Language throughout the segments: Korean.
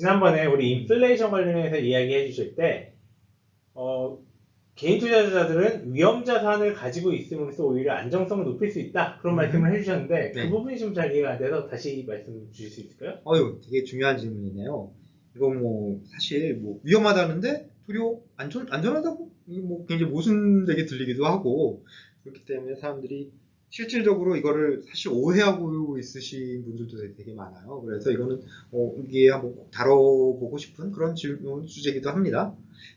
지난번에 우리 인플레이션 관련해서 이야기해 주실 때, 어, 개인 투자자들은 위험 자산을 가지고 있음으로써 오히려 안정성을 높일 수 있다. 그런 음. 말씀을 해주셨는데, 네. 그 부분이 좀 잘 이해가 안 돼서 다시 말씀 주실 수 있을까요? 어유 되게 중요한 질문이네요. 이거 뭐 사실 뭐 위험하다는데 도리어 안전 안전하다고 이게 뭐 굉장히 모순되게 들리기도 하고 그렇기 때문에 사람들이 실질적으로 이거를 사실 오해하고 있으신 분들도 되게 많아요. 그래서 이거는 어, 이게 한번 꼭 다뤄보고 싶은 그런 질문 주제이기도 합니다.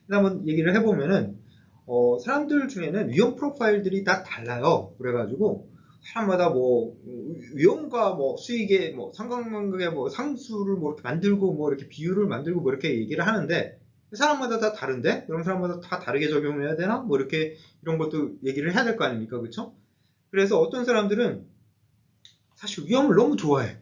한번 얘기를 해보면은 어, 사람들 중에는 위험 프로파일들이 다 달라요. 그래가지고 사람마다 뭐 음, 위험과 뭐 수익의 뭐 상관관계의 뭐 상수를 뭐 이렇게 만들고 뭐 이렇게 비율을 만들고 뭐 이렇게 얘기를 하는데 사람마다 다 다른데 그럼 사람마다 다 다르게 적용해야 되나 뭐 이렇게 이런 것도 얘기를 해야 될 거 아닙니까 그렇죠? 그래서 어떤 사람들은 사실 위험을 너무 좋아해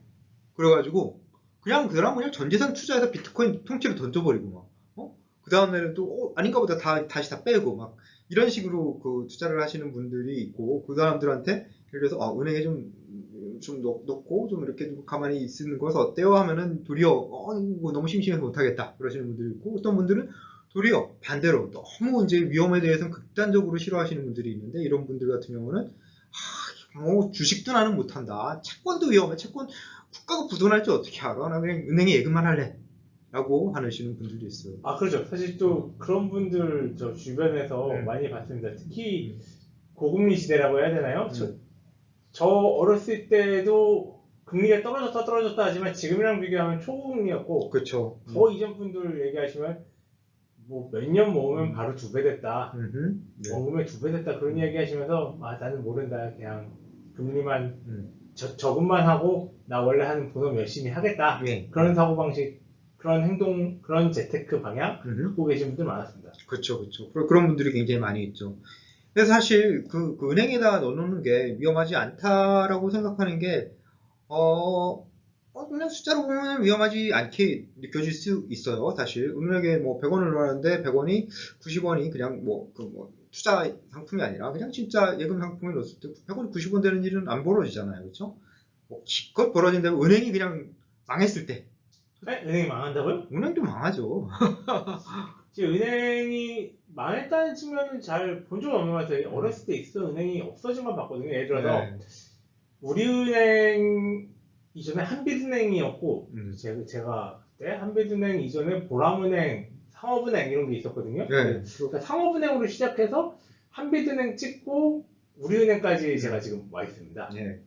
그래가지고 그냥 그 사람 그냥 전 재산 투자해서 비트코인 통째로 던져버리고 막 어? 그 다음에는 또 어, 아닌가 보다 다 다시 다 빼고 막 이런 식으로 그 투자를 하시는 분들이 있고 그 사람들한테 예를 들어서 아, 은행에 좀, 좀 넣, 넣고 좀 이렇게 좀 가만히 있는 것은 어때요? 하면은 도리어 어, 너무 심심해서 못하겠다 그러시는 분들이 있고 어떤 분들은 도리어 반대로 너무 이제 위험에 대해서는 극단적으로 싫어하시는 분들이 있는데 이런 분들 같은 경우는 아, 뭐 주식도 나는 못한다 채권도 위험해 채권 국가가 부도날 줄 어떻게 알아? 나 그냥 은행에 예금만 할래 라고 하시는 분들도 있어요 아, 그렇죠. 사실 또 그런 분들 저 주변에서 네. 많이 봤습니다. 특히 고금리 시대라고 해야 되나요? 저, 음. 저 어렸을 때도 금리가 떨어졌다 떨어졌다 하지만 지금이랑 비교하면 초고금리였고 그렇죠 더 이전 분들 얘기하시면 뭐 몇 년 모으면 바로 두 배 됐다. 음흠. 네. 원금에 두배 됐다 그런 이야기 하시면서 아 나는 모른다 그냥 금리만 음. 저, 저금만 하고 나 원래 하는 본업 열심히 하겠다 네. 그런 사고 방식 그런 행동 그런 재테크 방향 음흠. 갖고 계신 분들 많았습니다 그렇죠, 그렇죠. 그런- 분들이 굉장히 많이 있죠. 그래서 사실 그, 그 은행에다 넣어놓는 게 위험하지 않다라고 생각하는 게, 어, 어, 그냥 숫자로 보면 위험하지 않게 느껴질 수 있어요, 사실. 은행에 뭐 100원을 넣었는데 100원이 90원이 그냥 뭐, 그 뭐, 투자 상품이 아니라 그냥 진짜 예금 상품을 넣었을 때 100원이 90원 되는 일은 안 벌어지잖아요, 그렇죠? 뭐 기껏 벌어진다면 은행이 그냥 망했을 때, 네? 은행이 망한다고요? 은행도 망하죠. 지금 은행이 망했다는 측면은 잘 본 적은 없는 것 같아요 어렸을 때 있어 은행이 없어진 건 봤거든요 예를 들어서 네. 우리은행 이전에 한빛은행이었고 음. 제가, 제가 그때 한빛은행 이전에 보람은행, 상업은행 이런 게 있었거든요. 네. 그러니까 상업은행으로 시작해서 한빛은행 찍고 우리은행까지 제가 지금 와 있습니다. 네.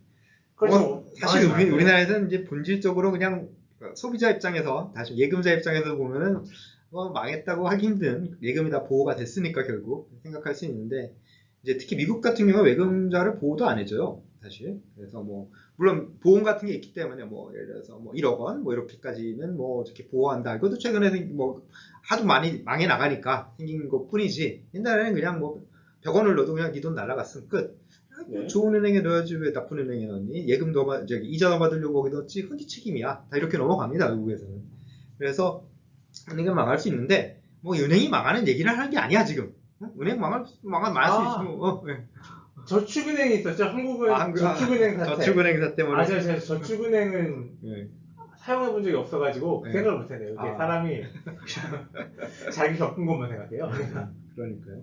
어, 사실 망하지 우리, 않았어요. 우리나라에서는 이제 본질적으로 그냥 소비자 입장에서 다시 예금자 입장에서 보면은 어, 망했다고 하기 힘든 예금이 다 보호가 됐으니까 결국 생각할 수 있는데 이제 특히 미국 같은 경우 는 예금자를 보호도 안 해줘요 사실 그래서 뭐 물론 보험 같은 게 있기 때문에 뭐 예를 들어서 뭐 1억 원 뭐 이렇게까지는 뭐 이렇게 보호한다 이것도 최근에 뭐 하도 많이 망해 나가니까 생긴 것 뿐이지 옛날에는 그냥 뭐 100원을 넣어도 그냥 네돈 날라갔으면 끝 네. 좋은 은행에 넣어야지 왜 나쁜 은행에 넣니? 예금 더 받, 저기 이자 더 받으려고 거기 넣었지? 흔히 책임이야. 다 이렇게 넘어갑니다, 외국에서는. 그래서 은행은 망할 수 있는데 뭐 은행이 망하는 얘기를 하는 게 아니야 지금. 어? 은행 망할 망할 망할 아. 수 있으면 어, 네. 저축은행이 있었죠. 한국은 아, 그- 저축은행 사태. 저축은행사 때문에. 아, 제가, 제가 저축은행은 네. 사용해 본 적이 없어가지고 그 네. 생각을 못했네요. 이게 아. 사람이 자기 겪은 것만 생각해요. 그러니까요.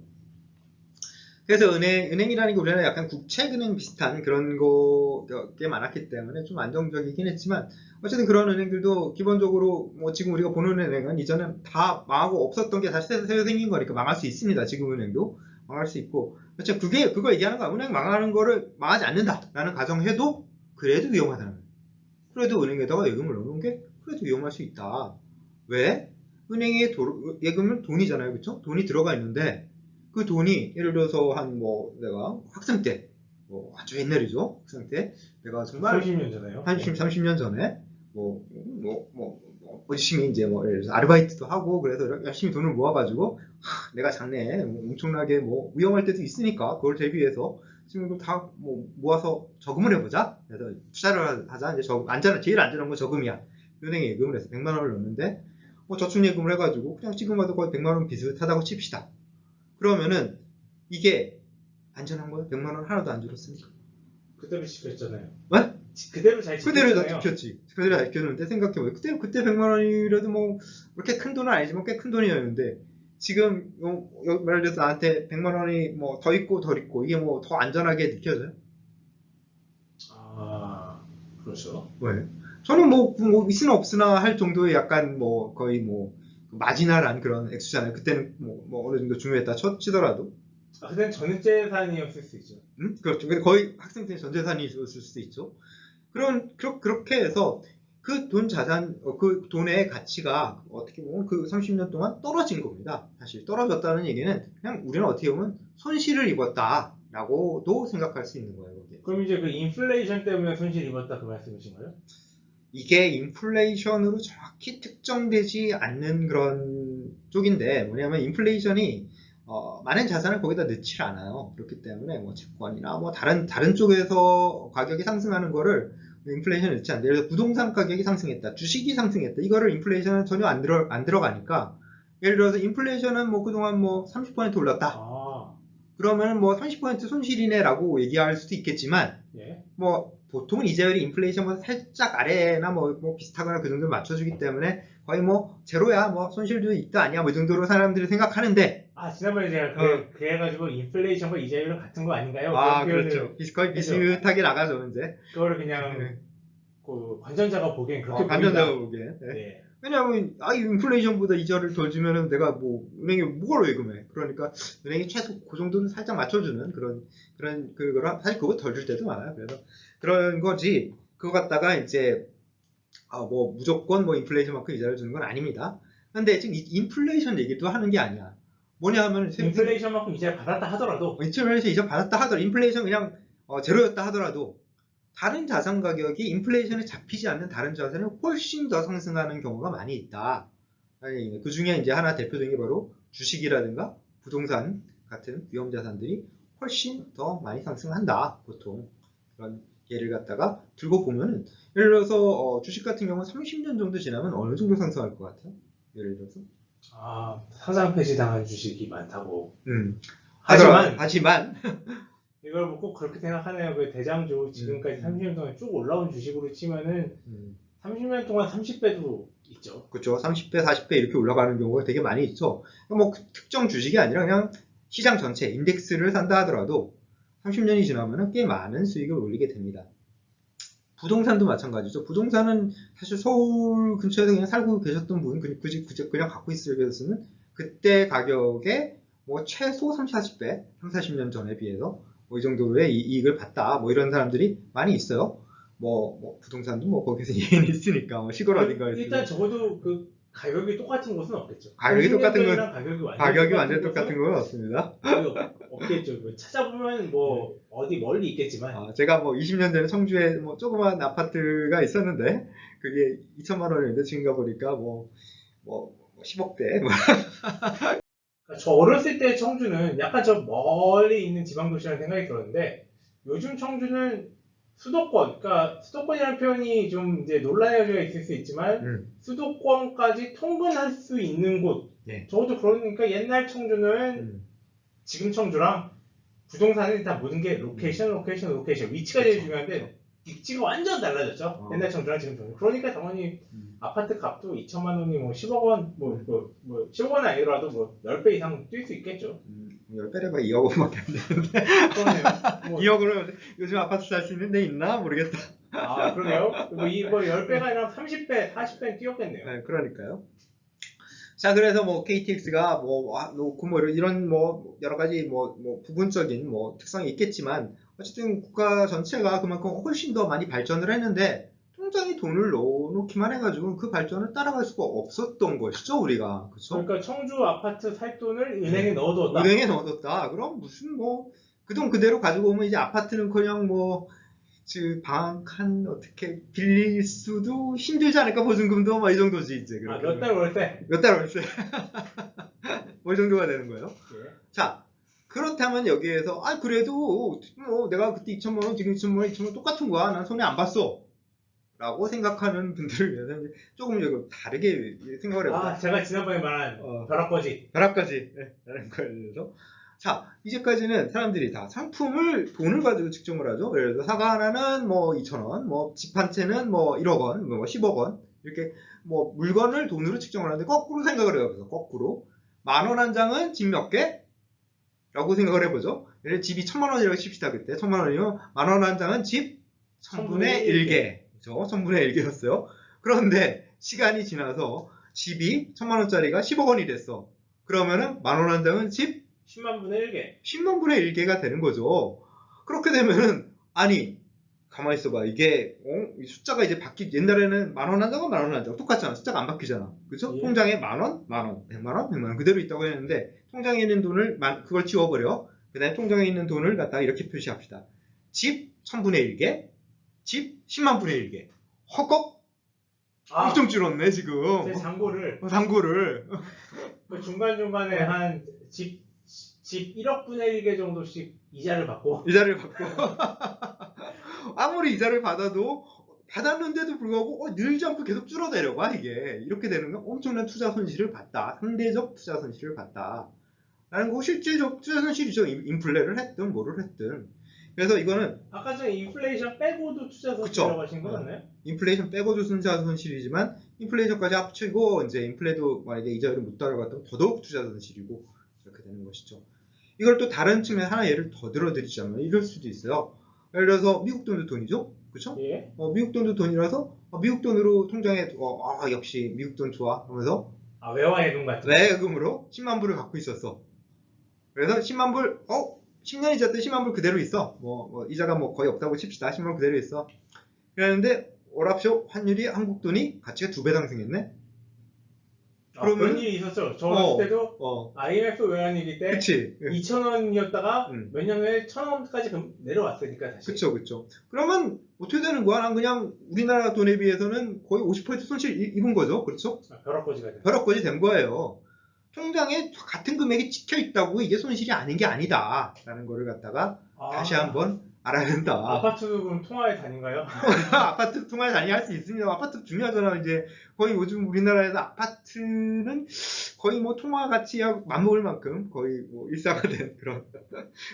그래서 은행, 은행이라는 게 우리나라 약간 국채은행 비슷한 그런 거게 많았기 때문에 좀 안정적이긴 했지만 어쨌든 그런 은행들도 기본적으로 뭐 지금 우리가 보는 은행은 이전엔 다 망하고 없었던 게 다시 새로 생긴 거니까 망할 수 있습니다. 지금 은행도 망할 수 있고 어쨌든 그게 그거 얘기하는 거야. 은행 망하는 거를 망하지 않는다라는 가정해도 그래도 위험하다는 거예요. 그래도 은행에다가 예금을 넣는 게 그래도 위험할 수 있다. 왜? 은행에 도- 예금은 돈이잖아요. 그렇죠? 돈이 들어가 있는데 그 돈이 예를 들어서 한 뭐 내가 학생 때, 뭐 아주 옛날이죠. 학생 때 내가 정말 30년 전에요. 한 30, 30년 전에 뭐, 뭐, 뭐, 뭐 열심히 이제 뭐 예를 들어서 아르바이트도 하고 그래서 열심히 돈을 모아가지고 하, 내가 장래에 뭐 엄청나게 뭐 위험할 때도 있으니까 그걸 대비해서 지금 다 뭐 모아서 저금을 해보자. 그래서 투자를 하자. 이제 저 안전 제일 안전한 건 저금이야. 은행에 예금을 해서 100만 원을 넣는데 뭐 저축예금을 해가지고 그냥 지금 와도 거의 100만 원 비슷하다고 칩시다. 그러면은 이게 안전한 거예요? 100만 원 하나도 안 줄었으니까. 그때도 시켰잖아요. 왜? 지- 그대로 잘 그대로 다 지켰잖아요. 지켰지. 그대로 다 지켰는데 생각해보면 그때 그때 100만 원이라도 뭐 그렇게 큰 돈은 아니지만 꽤 큰 돈이었는데 지금 예를 들어서 나한테 100만 원이 뭐 더 있고 덜 있고 이게 뭐 더 안전하게 느껴져요? 아 그렇죠. 왜? 저는 뭐, 뭐 있으나 없으나 할 정도의 약간 뭐 거의 뭐 마지널한 그런 액수잖아요. 그때는 뭐, 뭐 어느 정도 중요했다 쳐, 치더라도. 아, 그땐 전재산이었을 수 있죠. 음? 그렇죠. 근데 거의 학생 때 전재산이 있었을 수도 있죠. 그런, 그렇, 그렇게 해서 그 돈 자산, 어, 그 돈의 가치가 어떻게 보면 그 30년 동안 떨어진 겁니다. 사실 떨어졌다는 얘기는 그냥 우리는 어떻게 보면 손실을 입었다라고도 생각할 수 있는 거예요. 그럼 이제 그 인플레이션 때문에 손실 입었다 그 말씀이신가요? 이게 인플레이션으로 정확히 특정되지 않는 그런 쪽인데 뭐냐면 인플레이션이 어, 많은 자산을 거기다 넣질 않아요. 그렇기 때문에 뭐 채권이나 뭐 다른 다른 쪽에서 가격이 상승하는 거를 인플레이션 넣지 않는데 예를 들어 부동산 가격이 상승했다, 주식이 상승했다. 이거를 인플레이션은 전혀 안 들어 안 들어가니까 예를 들어서 인플레이션은 뭐 그동안 뭐 30% 올랐다. 아 그러면 뭐 30% 손실이네라고 얘기할 수도 있겠지만 예. 뭐 보통은 이자율이 인플레이션보다 살짝 아래나 뭐, 뭐 비슷하거나 그 정도 맞춰주기 때문에 거의 뭐 제로야 뭐 손실도 있다 아니야 뭐 이 정도로 사람들이 생각하는데 아 지난번에 제가 그, 어. 그래가지고 인플레이션과 이자율은 같은 거 아닌가요? 아 그렇죠 비- 거의. 비슷하게 나가죠 이제 그거를 그냥 네. 그 관전자가 보기엔 그렇게 어, 간전자가 보인다. 보기에 네. 네. 왜냐하면 아 인플레이션보다 이자를 덜 주면은 내가 뭐 은행에 뭘 예금해 그러니까 은행이 최소 그 정도는 살짝 맞춰주는 그런 그런 그거라 사실 그거 덜 줄 때도 많아요. 그래서 그런 거지. 그거 갖다가 이제 아 뭐 무조건 뭐 인플레이션만큼 이자를 주는 건 아닙니다. 근데 지금 이 인플레이션 얘기도 하는 게 아니야. 뭐냐 하면 인플레이션만큼 이자를 받았다 하더라도 인플레이션 이자 받았다 하더라도 인플레이션 그냥 어, 제로였다 하더라도 다른 자산 가격이 인플레이션에 잡히지 않는 다른 자산이 훨씬 더 상승하는 경우가 많이 있다. 그 중에 이제 하나 대표적인 게 바로 주식이라든가 부동산 같은 위험 자산들이 훨씬 더 많이 상승한다. 보통 그런 예를 갖다가 들고 보면은 예를 들어서 어, 주식 같은 경우는 30년 정도 지나면 어느 정도 상승할 것 같아요? 예를 들어서 아 상장 폐지 당한 주식이 많다고. 음. 하지만 하지만 이걸 뭐꼭 그렇게 생각하네요. 그 대장주 지금까지 음. 30년 동안 쭉 올라온 주식으로 치면은 음. 30년 동안 30배도 있죠. 그렇죠. 30배, 40배 이렇게 올라가는 경우가 되게 많이 있죠. 뭐그 특정 주식이 아니라 그냥 시장 전체 인덱스를 산다 하더라도 30년이 지나면 꽤 많은 수익을 올리게 됩니다. 부동산도 마찬가지죠. 부동산은 사실 서울 근처에서 그냥 살고 계셨던 분, 그- 굳이 굳이 그냥 갖고 있으면은 그때 가격에 뭐 최소 30, 40배, 3, 40년 전에 비해서 뭐 이 정도의 이- 이익을 봤다. 뭐 이런 사람들이 많이 있어요. 뭐, 뭐 부동산도 뭐 거기서 이해는 있으니까 뭐 시골 어딘가에 일단 적어도 그 가격이 똑같은 곳은 없겠죠. 가격이 30년 똑같은 건- 가격이 완전 가격이 완전 똑같은 건 없습니다. 없- 없겠죠. 뭐 찾아보면 뭐 어디 멀리 있겠지만 아, 제가 뭐 20년 전에 청주에 뭐 조그만 아파트가 있었는데 그게 2천만 원이었는데 지금 가보니까 뭐, 뭐 10억대 뭐 저 어렸을 때 청주는 약간 저 멀리 있는 지방 도시라는 생각이 들었는데 요즘 청주는 수도권, 그러니까 수도권이라는 표현이 좀 이제 논란이 있을 수 있지만 음. 수도권까지 통근할 수 있는 곳. 네. 적어도 그러니까 옛날 청주는 음. 지금 청주랑 부동산은 다 모든 게 로케이션, 로케이션, 로케이션 위치가 제일 그쵸. 중요한데 입지가 완전 달라졌죠. 어. 옛날 청주랑 지금 청주. 그러니까 당연히 음. 아파트 값도 2천만 원이 뭐 10억 원, 뭐, 뭐, 뭐 10억 원 아니더라도 뭐 10배 이상 뛸 수 있겠죠. 음, 10배래가 2억 원밖에 안 되는데 그러네요. 뭐, 2억으로 요즘 아파트 살 수 있는 데 있나 모르겠다 아, 그러네요. 뭐, 이, 뭐 10배가 아니라 30배, 40배는 뛰었겠네요. 네, 그러니까요 자 그래서 뭐 KTX가 뭐 와, 놓고 뭐 이런 뭐 여러 가지 뭐, 뭐 부분적인 뭐 특성이 있겠지만 어쨌든 국가 전체가 그만큼 훨씬 더 많이 발전을 했는데 통장에 돈을 넣어놓기만 해가지고 그 발전을 따라갈 수가 없었던 것이죠 우리가 그렇죠? 그러니까 청주 아파트 살 돈을 은행에 넣어두었다. 은행에 넣어뒀다 그럼 무슨 뭐 그 돈 그대로 가지고 오면 이제 아파트는커녕 뭐 방한 어떻게 빌릴 수도 힘들지 않을까 보증금도 뭐이 정도지 이제 아, 그렇게 몇달 월세. 몇 달 월세 뭐 이 정도가 되는 거예요. 예. 자, 그렇다면 여기에서, 아, 그래도, 뭐, 내가 그때 2천만 원, 지금 2천만 원, 2천만 원 똑같은 거야. 난 손해 안 봤어. 라고 생각하는 분들을 위해서 조금 이거 다르게 생각을 해봐요. 아, 제가 지난번에 말한 어. 벼락거지. 벼락까지, 네, 라는 거에 대해서. 자, 이제까지는 사람들이 다 상품을 돈을 가지고 측정을 하죠. 예를 들어 사과 하나는 뭐 2,000원, 뭐 집 한 채는 뭐 1억 원, 뭐 10억 원. 이렇게 뭐 물건을 돈으로 측정을 하는데 거꾸로 생각을 해요. 그래서 거꾸로. 만 원 한 장은 집 몇 개? 라고 생각을 해보죠. 예를 들어 집이 천만 원이라고 칩시다. 그때 천만 원이면 만 원 한 장은 집 천분의 1개. 그죠? 천분의 1개였어요. 그런데 시간이 지나서 집이 천만 원짜리가 10억 원이 됐어. 그러면은 만 원 한 장은 집 10만 분의 1개. 10만 분의 1개가 되는 거죠. 그렇게 되면은 아니 가만히 있어봐. 이게 어? 이 숫자가 이제 바뀌 옛날에는 만 원 한 장은 만 원 한 장 똑같잖아. 숫자가 안 바뀌잖아. 그죠? 예. 통장에 만 원, 만 원, 백만 원, 백만 원. 그대로 있다고 했는데 통장에 있는 돈을 만- 그걸 지워버려. 그다음에 통장에 있는 돈을 갖다가 이렇게 표시합시다. 집 천분의 1개? 집 10만 분의 1개? 허걱 아, 엄청 줄었네 제 지금. 잔고를. 어, 당구를. 그 중간 중간에 한 집, 집 1억 분의 1개 정도씩 이자를 받고. 이자를 받고 아무리 이자를 받아도 받았는데도 불구하고 어, 늘지 않고 계속 줄어내려가 이게 이렇게 되는 건 엄청난 투자 손실을 봤다 상대적 투자 손실을 봤다 라는 거 실제적 투자 손실이죠 인- 인플레를 했든 뭐를 했든 그래서 이거는 아까 전에 인플레이션 빼고도 투자. 손실이라고 하신 거잖아요. 인플레이션 빼고도 투자 손실이지만 인플레이션까지 합치고 이제 인플레도 만약에 이자율을 못 따라갔다면 더더욱 투자 손실이고 이렇게 되는 것이죠. 이걸 또 다른 측면 하나 예를 더 들어드리자면 이럴 수도 있어요. 예를 들어서 미국 돈도 돈이죠, 그렇죠? 예. 어, 미국 돈도 돈이라서 어, 미국 돈으로 통장에 어, 아 역시 미국 돈 좋아 하면서 아 외화예금 같은. 거. 외금으로 10만 불을 갖고 있었어. 그래서 10만 불, 어 10년이 지났더니 10만 불 그대로 있어. 뭐, 뭐 이자가 뭐 거의 없다고 칩시다. 10만 불 그대로 있어. 그랬는데 오랍쇼 환율이 한국 돈이 가치가 두 배 상승했네. 아, 그러면- 그런 일이 있었죠. 저 어. 어릴 때도 어, IMF 외환위기 때 그치. 2,000원이었다가 음. 몇 년 후에 1,000원까지 내려왔으니까 다시. 그쵸, 그쵸. 그러면 어떻게 되는 거야? 난 그냥 우리나라 돈에 비해서는 거의 50% 손실 이- 입은 거죠. 그렇죠? 아, 벼락거지가 돼. 벼락거지 된 거예요. 통장에 같은 금액이 찍혀 있다고 이게 손실이 아닌 게 아니다. 라는 거를 갖다가 아, 다시 한번 알아야 된다. 아파트도 그럼 통화에 다닌가요? 아파트 통화에 다니할 수 있습니다. 아파트 중요하잖아. 이제 거의 요즘 우리나라에서 아파트는 거의 뭐 통화 가치와 맞먹을 만큼 거의 뭐 일상화된 그런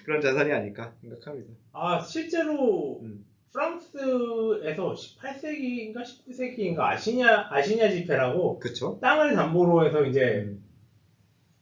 그런 자산이 아닐까 생각합니다. 아 실제로 음. 프랑스에서 18세기인가 19세기인가 아시냐 아시냐 지폐라고 그쵸? 땅을 담보로 해서 이제 음,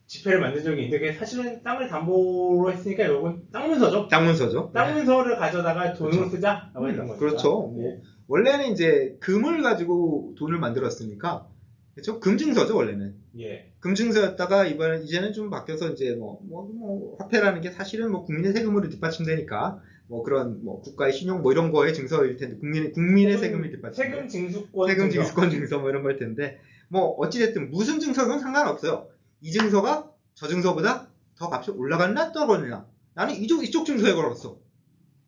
지폐를 만든 적이 있는데 그게 사실은 땅을 담보로 했으니까 이건 땅 문서죠. 장문서죠. 땅 문서를 가져다가 돈으로 그렇죠. 쓰자라고 했던 음, 거죠. 그렇죠. 뭐 원래는 이제 금을 가지고 돈을 만들었으니까 그렇죠? 금증서죠 원래는. 예. 금증서였다가 이번에 이제는 좀 바뀌어서 이제 뭐, 뭐, 뭐 화폐라는 게 사실은 뭐 국민의 세금으로 뒷받침되니까 뭐 그런 뭐 국가의 신용 뭐 이런 거의 증서일 텐데 국민의 국민의 세금이 뒷받침 세금 징수권 세금 증서. 징수권 증서 뭐 이런 걸 텐데 뭐 어찌됐든 무슨 증서든 상관없어요. 이 증서가 저 증서보다 더 값이 올라갔나 떨어졌나 나는 이쪽 이쪽 증서에 걸었어.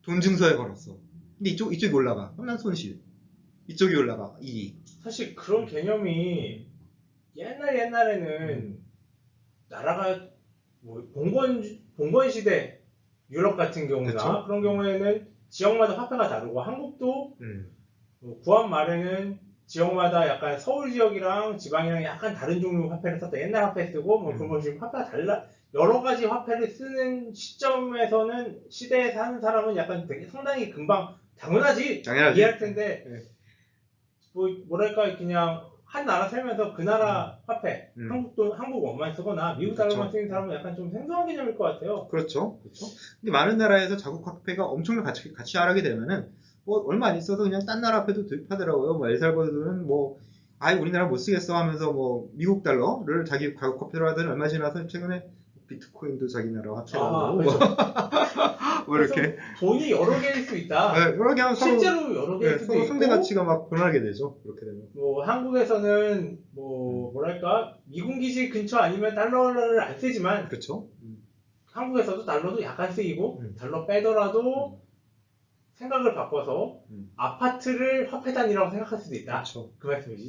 돈 증서에 걸었어. 근데 이쪽 이쪽이 올라가. 그럼 난 손실. 이쪽이 올라가 이익. 사실 그런 개념이 옛날 옛날에는 나라가 뭐 봉건 봉건 시대 유럽 같은 경우나 그쵸? 그런 경우에는 지역마다 화폐가 다르고 한국도 음. 뭐 구한 말에는 지역마다 약간 서울 지역이랑 지방이랑 약간 다른 종류 화폐를 썼다. 옛날 화폐 쓰고 뭐 음. 그런 거 지금 화폐가 달라 여러 가지 화폐를 쓰는 시점에서는 시대에 사는 사람은 약간 되게 상당히 금방 당연하지 당연하지. 이해할 텐데 네. 뭐 뭐랄까 그냥 한 나라 살면서 그 나라 화폐 음. 한국 돈 한국 원만 쓰거나 미국 그쵸. 달러만 쓰는 사람은 약간 좀 생소한 개념일 것 같아요. 그렇죠. 그렇죠. 근데 많은 나라에서 자국 화폐가 엄청난 가치, 가치 하락이 되면은 뭐 얼마 안 있어도 그냥 딴 나라 화폐도 도입하더라고요. 뭐 엘살바도르는 뭐 아예 우리나라 못 쓰겠어 하면서 뭐 미국 달러를 자기 가국 화폐로 하더니 얼마 지나서 최근에 비트코인도 자기 나라 화폐로 아, 하고 그렇죠. 뭐 이렇게 돈이 여러 개일 수 있다. 네, 그렇게 하면 서로, 실제로 여러 개일 네, 수도 서로 상대 가치가 막 변하게 되죠. 그렇게 되면. 뭐 한국에서는 뭐 뭐랄까 미군 기지 근처 아니면 달러를 안 쓰지만 그렇죠. 한국에서도 달러도 약간 쓰이고 음. 달러 빼더라도 생각을 바꿔서 음. 아파트를 화폐 단위라고 생각할 수도 있다. 그렇죠. 그 말씀이지.